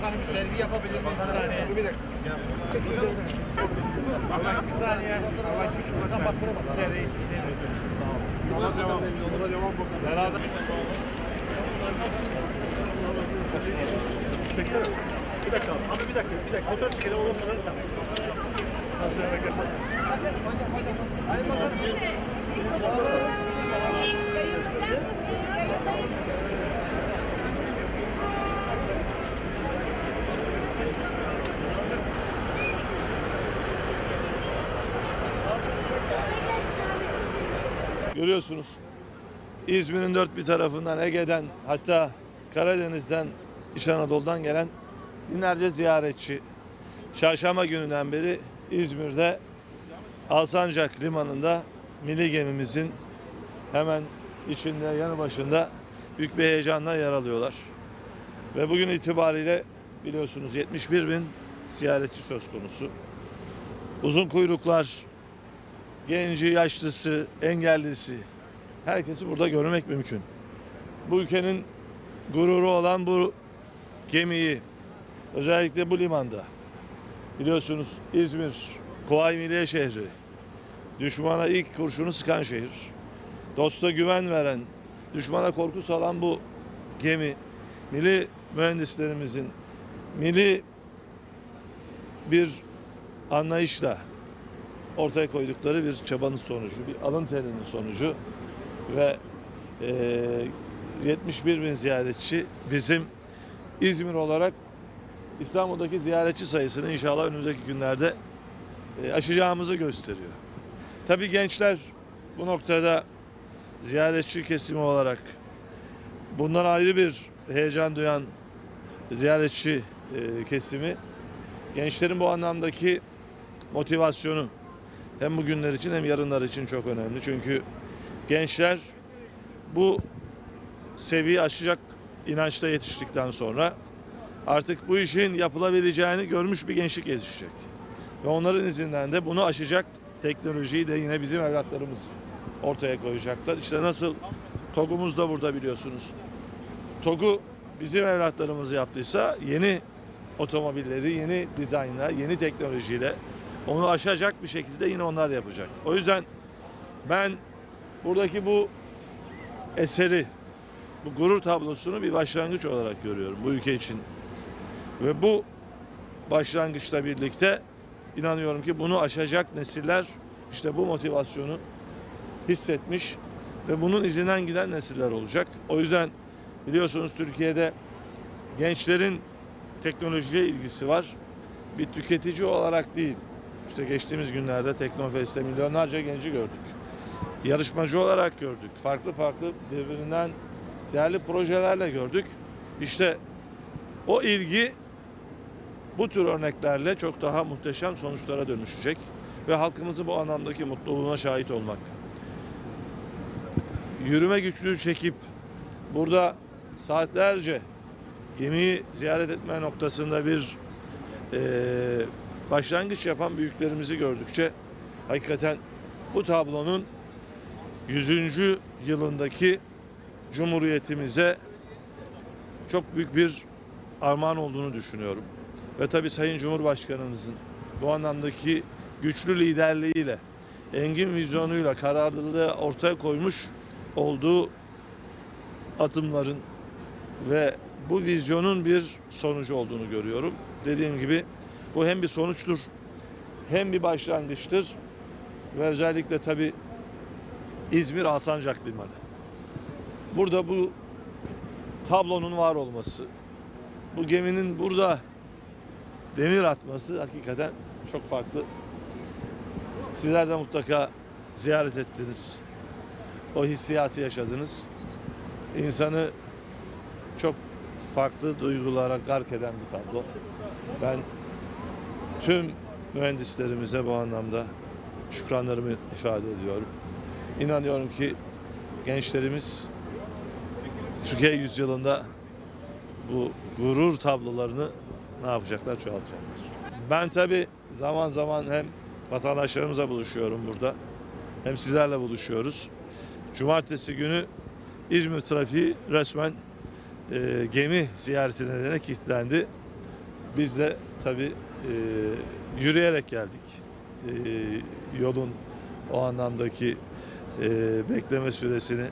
Bakanım bir sergi yapabilir miyiz bir saniye? Bir dakika. Allah bir saniye. Allah bir bakan bak burası sergi için sergi. Yola devam. Yola devam bakalım. Beraber. Çeksene. Bir dakika abi. Abi bir dakika. Bir dakika. Fotoğraf çekelim. Ondan sonra. Nasıl hareket? Görüyorsunuz İzmir'in dört bir tarafından Ege'den hatta Karadeniz'den İç Anadolu'dan gelen binlerce ziyaretçi çarşamba gününden beri İzmir'de Alsancak Limanı'nda milli gemimizin hemen içinde yanı başında büyük bir heyecanla yer alıyorlar. Ve bugün itibariyle biliyorsunuz 71 bin ziyaretçi söz konusu. Uzun kuyruklar, genci, yaşlısı, engellisi herkesi burada görmek mümkün. Bu ülkenin gururu olan bu gemiyi özellikle bu limanda biliyorsunuz İzmir, Kuvayi Milliye şehri, düşmana ilk kurşunu sıkan şehir, dosta güven veren, düşmana korku salan bu gemi, milli mühendislerimizin milli bir anlayışla ortaya koydukları bir çabanın sonucu, bir alın terinin sonucu ve eee 71 bin ziyaretçi bizim İzmir olarak İstanbul'daki ziyaretçi sayısını inşallah önümüzdeki günlerde e, aşacağımızı gösteriyor. Tabii gençler bu noktada ziyaretçi kesimi olarak bundan ayrı bir heyecan duyan ziyaretçi e, kesimi gençlerin bu anlamdaki motivasyonu hem bugünler için hem yarınlar için çok önemli. Çünkü gençler bu seviye aşacak inançta yetiştikten sonra artık bu işin yapılabileceğini görmüş bir gençlik yetişecek. Ve onların izinden de bunu aşacak teknolojiyi de yine bizim evlatlarımız ortaya koyacaklar. İşte nasıl TOG'umuz da burada biliyorsunuz. TOG'u bizim evlatlarımız yaptıysa yeni otomobilleri, yeni dizaynla, yeni teknolojiyle onu aşacak bir şekilde yine onlar yapacak. O yüzden ben buradaki bu eseri, bu gurur tablosunu bir başlangıç olarak görüyorum bu ülke için. Ve bu başlangıçla birlikte inanıyorum ki bunu aşacak nesiller işte bu motivasyonu hissetmiş ve bunun izinden giden nesiller olacak. O yüzden biliyorsunuz Türkiye'de gençlerin teknolojiye ilgisi var. Bir tüketici olarak değil. İşte geçtiğimiz günlerde Teknofest'te milyonlarca genci gördük. Yarışmacı olarak gördük. Farklı farklı birbirinden değerli projelerle gördük. İşte o ilgi bu tür örneklerle çok daha muhteşem sonuçlara dönüşecek ve halkımızın bu anlamdaki mutluluğuna şahit olmak. Yürüme güçlüğü çekip burada saatlerce gemiyi ziyaret etme noktasında bir eee, başlangıç yapan büyüklerimizi gördükçe hakikaten bu tablonun 100. yılındaki Cumhuriyetimize çok büyük bir armağan olduğunu düşünüyorum. Ve tabii Sayın Cumhurbaşkanımızın bu anlamdaki güçlü liderliğiyle, engin vizyonuyla, kararlılığı ortaya koymuş olduğu atımların ve bu vizyonun bir sonucu olduğunu görüyorum. Dediğim gibi bu hem bir sonuçtur hem bir başlangıçtır ve özellikle tabii İzmir Alsancak Limanı. Burada bu tablonun var olması, bu geminin burada demir atması hakikaten çok farklı. Sizler de mutlaka ziyaret ettiniz. O hissiyatı yaşadınız. İnsanı çok farklı duygulara gark eden bir tablo. Ben tüm mühendislerimize bu anlamda şükranlarımı ifade ediyorum. İnanıyorum ki gençlerimiz Türkiye yüzyılında bu gurur tablolarını ne yapacaklar çoğaltacaklar. Ben tabi zaman zaman hem vatandaşlarımızla buluşuyorum burada hem sizlerle buluşuyoruz. Cumartesi günü İzmir trafiği resmen e, gemi ziyareti nedeniyle kilitlendi. Biz de tabii e, yürüyerek geldik. E, yolun o anlamdaki e, bekleme süresini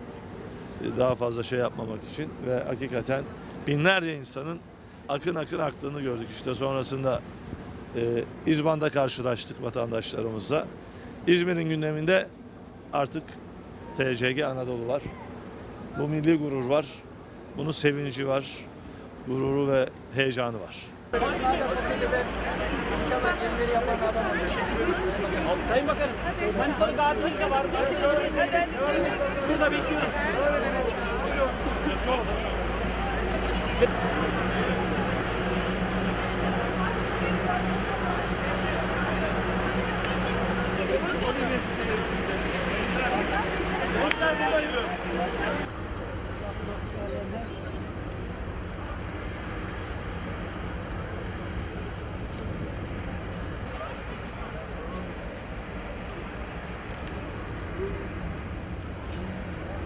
daha fazla şey yapmamak için ve hakikaten binlerce insanın akın akın aktığını gördük. İşte sonrasında e, İzban'da karşılaştık vatandaşlarımızla. İzmir'in gündeminde artık TCG Anadolu var. Bu milli gurur var. Bunun sevinci var. Gururu ve heyecanı var. İnşallah kendileri yapanlardan olur. Sayın Bakanım, Manisa'nın gazimiz de var. Burada bekliyoruz sizi.